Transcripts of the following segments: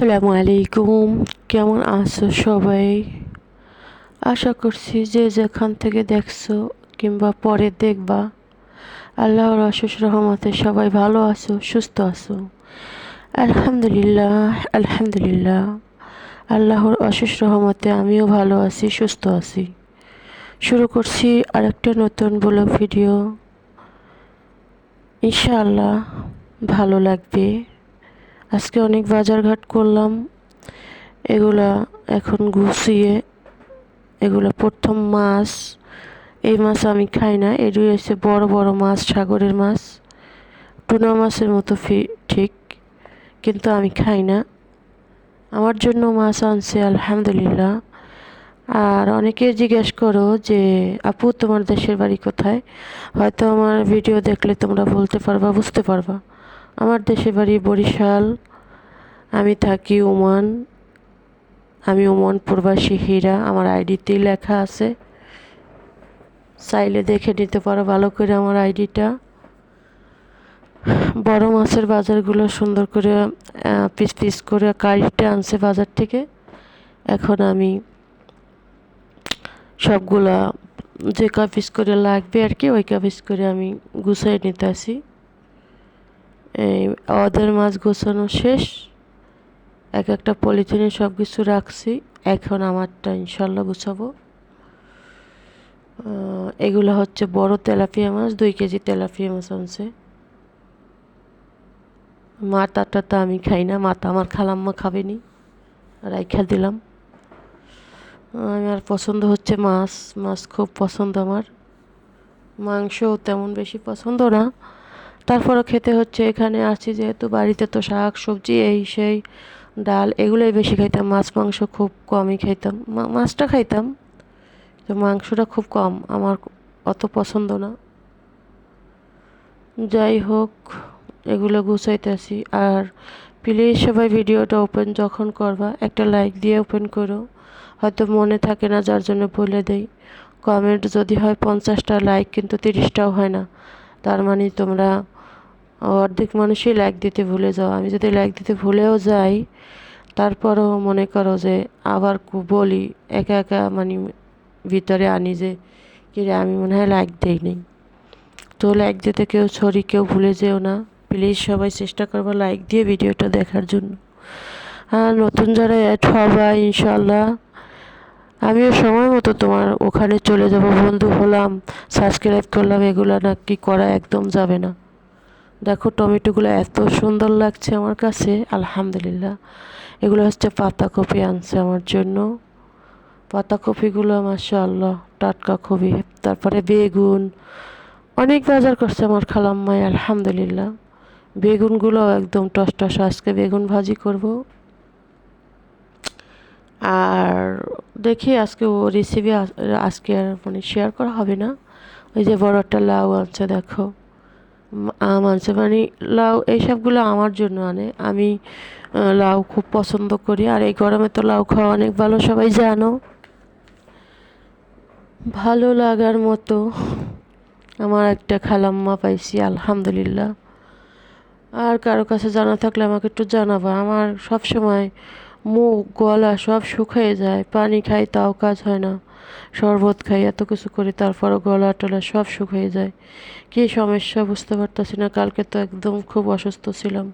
আসসালামু আলাইকুম। কেমন আছো সবাই? আশা করছি যে যেখান থেকে দেখছ কিংবা পরে দেখবা, আল্লাহর অশেষ রহমতে সবাই ভালো আছো, সুস্থ আছো। আলহামদুলিল্লাহ আলহামদুলিল্লাহ। আল্লাহর অশেষ রহমতে আমিও ভালো আছি, সুস্থ আছি। শুরু করছি আরেকটা নতুন ব্লগ ভিডিও। ইনশাআল্লাহ ভালো লাগবে। আজকে অনেক বাজারঘাট করলাম। এগুলা এখন গুছিয়ে, এগুলা প্রথম মাছ। এই মাছ আমি খাই না এটি হচ্ছে বড় বড় মাছ, সাগরের মাছ। টুনা মাছের মতো ফি, ঠিক, কিন্তু আমি খাই না। আমার জন্য মাছ আনছে, আলহামদুলিল্লাহ। আর অনেকে জিজ্ঞেস করো যে, আপু, তোমার দেশের বাড়ি কোথায়? হয়তো আমার ভিডিও দেখলে তোমরা বলতে পারবা, বুঝতে পারবা। আমার দেশের বাড়ি বরিশাল, আমি থাকি ওমান, আমি ওমান প্রবাসী হীরা, আমার আইডিতেই লেখা আছে। চাইলে দেখে নিতে পারো ভালো করে আমার আইডিটা। বড় মাছের বাজারগুলো সুন্দর করে পিস পিস করে কারিটা আনছে বাজার থেকে। এখন আমি সবগুলা যে কা পিস করে লাগবে আর কি, ওই কা পিস করে আমি গুছাই নিতে আসি। এই ওদের মাছ গোছানো শেষ। এক একটা পলিথিনে সব কিছু রাখছি। এখন আমারটা ইনশাল্লাহ গুছাবো। এগুলো হচ্ছে বড় তেলাপিয়া মাছ, দুই কেজি তেলাপিয়া মাছ আনছে। মাথাটা তো আমি খাই না মাথা আমার খালাম্মা খাবেনি। রাইখা দিলাম। আমার পছন্দ হচ্ছে মাছ মাছ খুব পছন্দ আমার। মাংসও তেমন বেশি পছন্দ না। তারপরও খেতে হচ্ছে। এখানে আসছি যেহেতু বাড়িতে তো শাক, সবজি, এই সেই ডাল, এগুলোই বেশি খাইতাম। মাছ, মাংস খুব কমই খাইতাম। মাছটা খাইতাম তো মাংসটা খুব কম। আমার অত পছন্দ না। যাই হোক, এগুলো গুছাইতেছি। আর প্লিজ সবাই ভিডিওটা ওপেন যখন করবা, একটা লাইক দিয়ে ওপেন করো। হয়তো মনে থাকে না, যার জন্য বলে দেই। কমেন্ট যদি হয় পঞ্চাশটা, লাইক কিন্তু তিরিশটাও হয় না। তার মানে তোমরা অর্ধেক মানুষই লাইক দিতে ভুলে যাও। আমি যদি লাইক দিতে ভুলেও যাই, তারপরও মনে করো যে আবার বলি, একা একা মানে ভিতরে আনি যে কিরে আমি মনে হয় লাইক দেই নেই। তো লাইক দিতে কেউ ছড়ি কেউ ভুলে যেও না। প্লিজ সবাই চেষ্টা করব লাইক দিয়ে ভিডিওটা দেখার জন্য। আর নতুন যারা অ্যাড হবা ইনশাল্লাহ আমিও সময় মতো তোমার ওখানে চলে যাব। বন্ধু হলাম সাবস্ক্রাইব করলাম, এগুলো না কি করা একদম যাবে না। দেখো টমেটোগুলো এত সুন্দর লাগছে আমার কাছে, আলহামদুলিল্লাহ। এগুলো হচ্ছে পাতাকপি আনছে আমার জন্য। পাতাকপিগুলো, মাশাআল্লাহ, টাটকা খুবই তারপরে বেগুন। অনেক বাজার করছে আমার খালাম্মাই, আলহামদুলিল্লাহ। বেগুনগুলো একদম টস টস, আজকে বেগুন ভাজি করব। আর দেখি আজকে ও রেসিপি আজকে আর মানে শেয়ার করা হবে না। ওই যে বড় একটা লাউ আনছে, দেখো। আনছে মানে লাউ, এইসবগুলো আমার জন্য আনে। আমি লাউ খুব পছন্দ করি। আর এই গরমে তো লাউ খাওয়া অনেক ভালো, সবাই জানো। ভালো লাগার মতো আমার একটা খালাম্মা পাইছি, আলহামদুলিল্লাহ। আর কারও কাছে জানা থাকলে আমাকে একটু জানাবা। আমার সব সময় মুখ, গলা সব শুকিয়ে যায়, পানি খাই, তাও কাজ হয় না। শরবত খাই, এত কিছু করি, তারপরও গলা টলা সব শুকিয়ে যায়। কী সমস্যা বুঝতে পারতেছি না, কালকে তো একদম খুব অসুস্থ ছিলাম।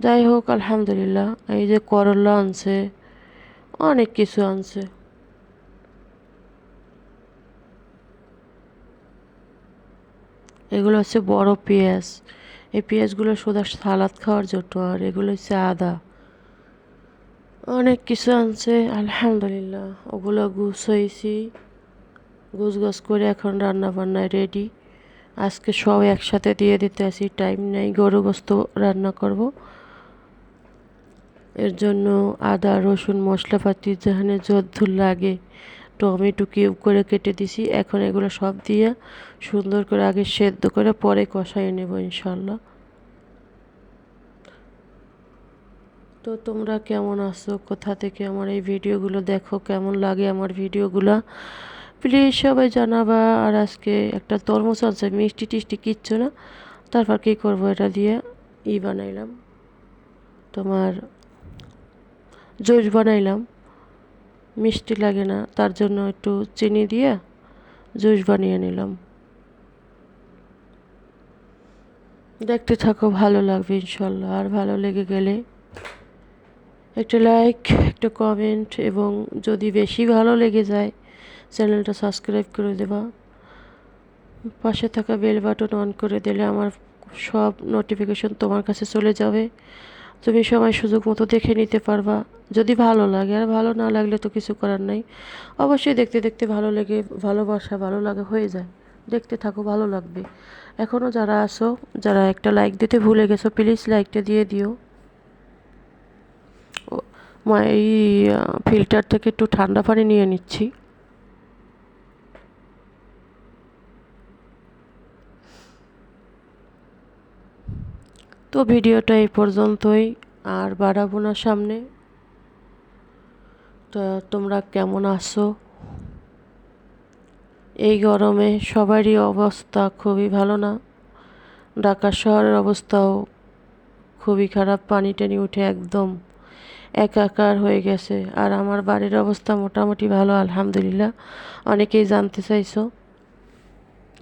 যাই হোক, আলহামদুলিল্লাহ, এই যে করলা আনছে, অনেক কিছু আনছে। এগুলো হচ্ছে বড় পেঁয়াজ। এই পেঁয়াজগুলো সোজা সালাদ খাওয়ার জন্য, আর এগুলো হচ্ছে আদা। অনেক কিছু আনছে, আলহামদুলিল্লাহ। ওগুলো গুছাইছি গুছ গাছ করে এখন রান্না বান্নায় রেডি আজকে সব একসাথে দিয়ে দিতে আসি টাইম নেই, গরু গোস্ত রান্না করব। এর জন্য আদা, রসুন, মশলাপাতি যেখানে জোর লাগে, টমেটো কিউব করে কেটে দিছি। এখন এগুলো সব দিয়ে সুন্দর করে আগে সেদ্ধ করে পরে কষাই নেব ইনশাল্লাহ। তো তোমরা কেমন আছো? কোথা থেকে আমার এই ভিডিওগুলো দেখো? কেমন লাগে আমার ভিডিওগুলো? প্লিজ সবাই জানাবা। আর আজকে একটা তরমুজ আছে মিষ্টি টিষ্টি কিচ্ছু না। তারপর কী করব এটা দিয়ে? ই বানাইলাম। তোমার জুস বানাইলাম। মিষ্টি লাগে না, তার জন্য একটু চিনি দিয়ে জুস বানিয়ে নিলাম। দেখতে থাকো, ভালো লাগবে ইনশাল্লাহ। আর ভালো লেগে গেলে একটা লাইক একটা কমেন্ট এবং যদি বেশি ভালো লেগে যায় চ্যানেলটা সাবস্ক্রাইব করে দেবা। পাশে থাকা বেল বাটন অন করে দিলে আমার সব নোটিফিকেশন তোমার কাছে চলে যাবে। তুমি সময় সুযোগ মতো দেখে নিতে পারবা। যদি ভালো লাগে, আর ভালো না লাগলে তো কিছু করার নাই। অবশ্যই দেখতে দেখতে ভালো লেগে, ভালোবাসা ভালো লাগে হয়ে যায়। দেখতে থাকো, ভালো লাগবে। এখনও যারা আসো যারা একটা লাইক দিতে ভুলে গেছো প্লিজ লাইকটা দিয়ে দিও। এই ফিল্টার থেকে একটু ঠান্ডা পানি নিয়ে নিচ্ছি। তো ভিডিওটা এই পর্যন্তই, আর বাড়াবো না সামনে। তো তোমরা কেমন আছো? এই গরমে সবারই অবস্থা খুবই ভালো না। ঢাকা শহরের অবস্থাও খুবই খারাপ, পানি টানি উঠে একদম। একাকার হয়ে গেছে। আর আমার বাড়ির অবস্থা মোটামুটি ভালো, আলহামদুলিল্লাহ। অনেকেই জানতে চাইছো,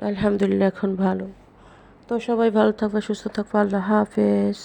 আলহামদুলিল্লাহ এখন ভালো। তো সবাই ভালো থাকবে, সুস্থ থাকবে, আল্লাহ হাফেজ।